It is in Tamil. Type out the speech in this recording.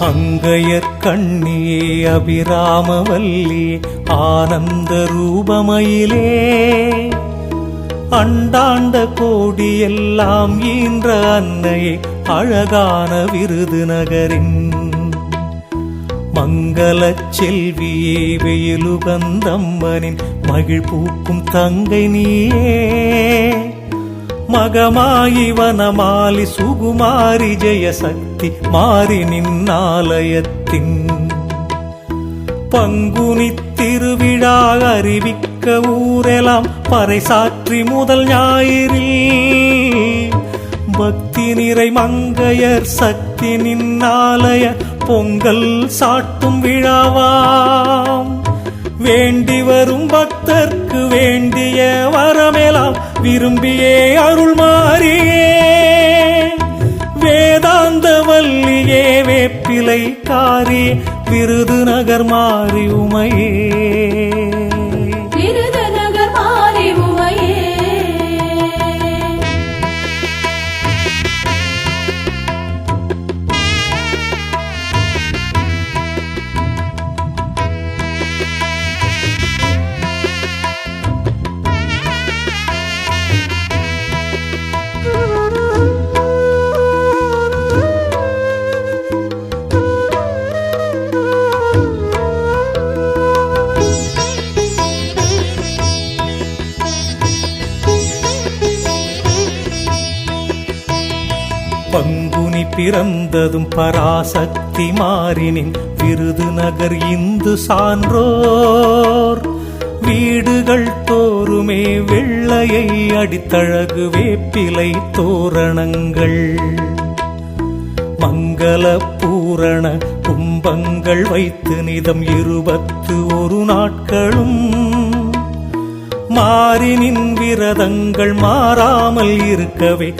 அங்கையர் கண்ணியே அபிராமவல்லி ஆனந்த ரூபமயிலே. அண்டாண்ட கோடி எல்லாம் ஈன்ற அன்னையே அழகான விருது நகரின் மங்கள செல்வியே வெயிலுகந்தம்மனின் மகிழ் பூக்கும் தங்கை நீயே. மகமாயி வனமாலி சுகுமாரி ஜெயசக்தி மாறி நின்னாலயத்தின் பங்குனி திருவிழா அறிவிக்க ஊரெலாம் பறைசாற்றி முதல் ஞாயிறில் பக்தி நிறை மங்கையர் சக்தி நின்னாலய பொங்கல் சாட்டும் விழாவாம். வேண்டி வரும் பக்தர்க்கு வேண்டிய வரமெல்லாம் விரும்பியே அருள் வேப்பிலை காரி விருதுநகர் மாறி உமையே. பங்குனி பிறந்ததும் பராசக்தி மாறினின் விருதுநகர் இந்து சான்றோர். வீடுகள் தோறுமே வெள்ளையை அடித்தழகு வேப்பிலை தோரணங்கள். மங்கள பூரண கும்பங்கள் வைத்து நிதம் இருபத்து ஒரு நாட்களும். மாறினின் விரதங்கள் மாறாமல் இருக்கவே